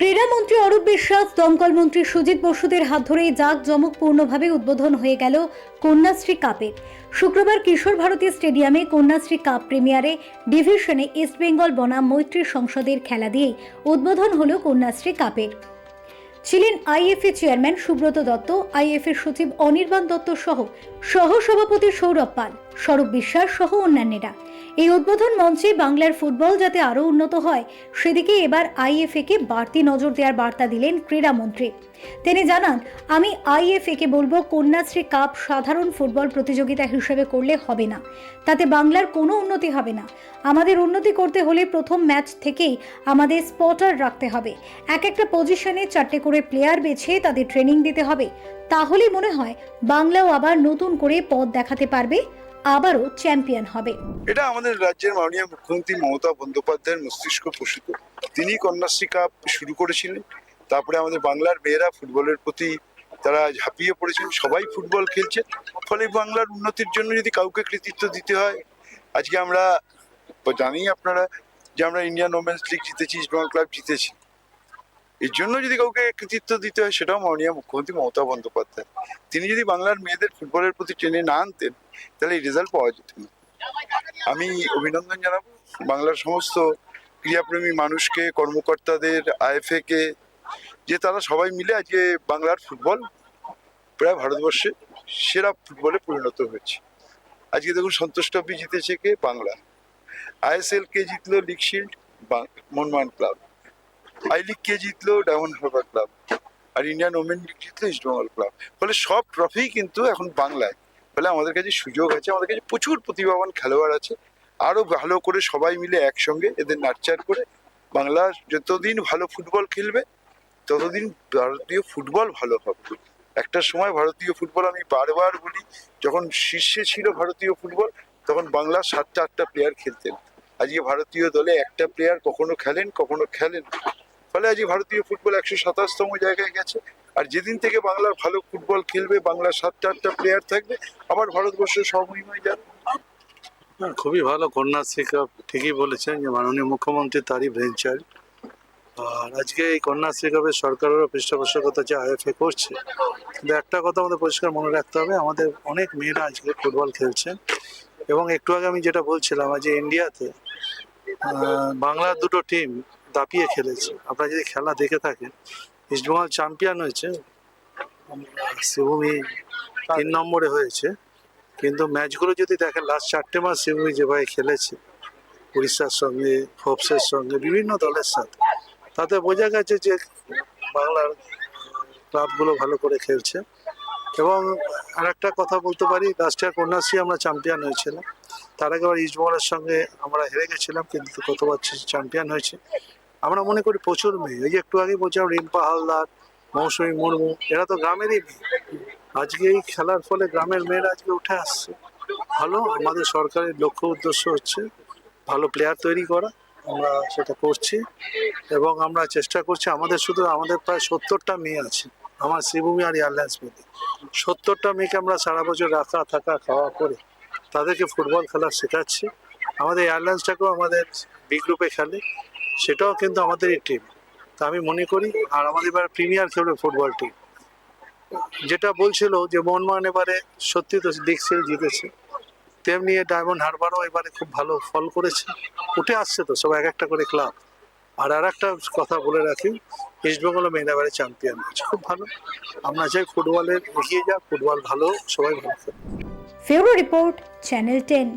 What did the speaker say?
ক্রীড়ামন্ত্রী অরূপ বিশ্বাস, দমকল মন্ত্রী সুজিত বসুদের হাত ধরেই জাঁক জমকপূর্ণভাবে উদ্বোধন হয়ে গেল কন্যাশ্রী কাপের শুক্রবার কিশোর ভারতী স্টেডিয়ামে কন্যাশ্রী কাপ প্রিমিয়ারে ডিভিশনে ইস্টবেঙ্গল বনাম মৈত্রী সংসদের খেলা দিয়েই উদ্বোধন হল কন্যাশ্রী কাপের। ছিলেন IFA chairman Subrata Dutta, IFA সচিব অনির্বাণ দত্ত সহ সহ সভাপতি সৌরভ পাল। স্বরূপ বিশ্বাস সহ অন্যান্যরা। এই উদ্বোধন মঞ্চে বাংলার ফুটবল যাতে আরও উন্নত হয়, সেদিকে এবার আইএফএ কে বাড়তি নজর দেওয়ার বার্তা দিলেন ক্রীড়ামন্ত্রী তিনি জানান, আমি আইএফএ কে বলব, কন্যাশ্রী কাপ সাধারণ ফুটবল প্রতিযোগিতা হিসেবে করলে হবে না। তাতে বাংলার কোনো উন্নতি হবে না। আমাদের উন্নতি করতে হলে প্রথম ম্যাচ থেকেই আমাদের স্পটার রাখতে হবে। এক একটা পজিশনে চারটে করে প্লেয়ার বেছে তাদের ট্রেনিং দিতে হবে। তাহলে মনে হয়, বাংলাও আবার নতুন করে পথ দেখাতে পারবে। আবারও চ্যাম্পিয়ন হবে। এটা আমাদের রাজ্যের মাননীয় মুখ্যমন্ত্রী মমতা বন্দ্যোপাধ্যায়ের মস্তিষ্ক প্রসূত। তিনি কন্যাশ্রী কাপ শুরু করেছিলেন। তারপরে আমাদের বাংলার মেয়েরা ফুটবলের প্রতি তারা ঝাঁপিয়ে পড়েছেন সবাই ফুটবল খেলছে। ফলে বাংলার উন্নতির জন্য যদি কাউকে কৃতিত্ব দিতে হয়, আজকে আমরা জানি আপনারা যে আমরা ইন্ডিয়ান ওমেন্স লিগ জিতেছি ইস্টবেঙ্গল ক্লাব জিতেছি। এর জন্য যদি কাউকে কৃতিত্ব দিতে হয়, সেটাও মাননীয় মুখ্যমন্ত্রী মমতা বন্দ্যোপাধ্যায়। তিনি যদি বাংলার মেয়েদের ফুটবলের প্রতি টেনে না আনতেন, তাহলে এই রেজাল্ট পাওয়া যেত না। আমি অভিনন্দন জানাব বাংলার সমস্ত ক্রীড়াপ্রেমী মানুষকে, কর্মকর্তাদের আইএফএ কে যে তারা সবাই মিলে আজকে বাংলার ফুটবল প্রায় ভারতবর্ষে সেরা ফুটবলে পরিণত হয়েছে। আজকে দেখুন সন্তোষ ট্রফি জিতেছে কে? বাংলা। আইএসএল কে জিতলো লিগ শিল্ড মনমান ক্লাব আই লিগ কে জিতলো ডায়মন্ড হারবার ক্লাব আর ইন্ডিয়ান ওমেন লিগ জিতলো ইস্টবেঙ্গল ক্লাব ফলে সব ট্রফি কিন্তু এখন বাংলায়। ফলে আমাদের কাছে সুযোগ আছে, আমাদের কাছে প্রচুর প্রতিভাবান খেলোয়াড় আছে। আরও ভালো করে সবাই মিলে একসঙ্গে এদের নার্চার করে বাংলার যতদিন ভালো ফুটবল খেলবে, ততদিন ভারতীয় ফুটবল ভালো হবে। একটা সময় ভারতীয় ফুটবল আমি বারবার বলি, যখন শীর্ষে ছিল ভারতীয় ফুটবল, তখন বাংলার সাতটা আটটা প্লেয়ার খেলতেন। আজকে ভারতীয় দলে একটা প্লেয়ার কখনো খেলেন কখনো খেলেন। ফলে আজ ভারতীয় ফুটবল একশো সাতাশতম জায়গায় গেছে। আর যেদিন থেকে বাংলার ভালো ফুটবল খেলবে বাংলার সাতটা আটটা প্লেয়ার থাকবে আবার ভারতবর্ষের সবমহিমায় যাবে। না, খুবই ভালো কন্যাশ্রী কাপ ঠিকই বলেছেন যে মাননীয় মুখ্যমন্ত্রী তারই চাইল্ড আর আজকে এই কন্যাশ্রী কাপের সরকারেরও পৃষ্ঠপোষকতা যে আইএফএ করছে কিন্তু একটা কথা আমাদের পরিষ্কার মনে রাখতে হবে আমাদের অনেক মেয়েরা আজকে ফুটবল খেলছে এবং একটু আগে আমি যেটা বলছিলাম যে ইন্ডিয়াতে বাংলার দুটো টিম দাপিয়ে খেলেছে। আপনারা যদি খেলা দেখে থাকেন ইস্টবেঙ্গল চ্যাম্পিয়ন হয়েছে, শিবভূমি তিন নম্বরে হয়েছে। কিন্তু ম্যাচগুলো যদি দেখেন লাস্ট চারটে মাস শিবভূমি যেভাবে খেলেছে, উড়িষ্যার সঙ্গে হোপসের সঙ্গে, বিভিন্ন দলের সাথে, তাতে বোঝা গেছে যে বাংলার ক্লাবগুলো ভালো করে খেলছে। এবং আর একটা কথা বলতে পারি লাস্ট ইয়ার কন্যাশ্রী আমরা চ্যাম্পিয়ন হয়েছিলাম। তার আগে আবার ইস্টবেঙ্গলের সঙ্গে আমরা হেরে গেছিলাম, কিন্তু গতবার চ্যাম্পিয়ন হয়েছে। আমরা মনে করি প্রচুর মেয়ে। এই যে একটু আগে বলছিলাম, রিম্পা হালদার, মৌসুমী মুর্মু, এরা তো গ্রামেরই মেয়ে। আজকে এই খেলার ফলে গ্রামের মেয়েরা আজকে উঠে আসছে। ভালো, আমাদের সরকারের লক্ষ্য উদ্দেশ্য হচ্ছে ভালো প্লেয়ার তৈরি করা। আমরা সেটা করছি এবং আমরা চেষ্টা করছি, আমাদের শুধু আমাদের প্রায় সত্তরটা মেয়ে আছে, আমার শ্রীভূমি আর এয়ারলাইন্স মিলে সত্তরটা মেয়েকে আমরা সারা বছর রাখা, থাকা, খাওয়া করে তাদেরকে ফুটবল খেলা শেখাচ্ছি। আমাদের এয়ারলাইন্সটাকেও আমাদের বি গ্রুপে খেলে। সেটাও কিন্তু আমাদের টিম তা আমি মনে করি, আর আমাদের এবার প্রিমিয়ার খেলবে ফুটবল টিম যেটা বলছিল যে মোহনবাগান এবারে সত্যি তো সিল জিতেছে। তেমনি ডায়মন্ড হারবারও এবারে খুব ভালো ফল করেছে। উঠে আসছে তো সব এক একটা করে ক্লাব আর আর একটা কথা বলে রাখি ইস্টবেঙ্গল মেন এবারে চ্যাম্পিয়ন হয়েছে খুব ভালো। আমরা চাই ফুটবলের এগিয়ে যাক ফুটবল ভালো সবাই ভালো খেলে রিপোর্ট চ্যানেল টেন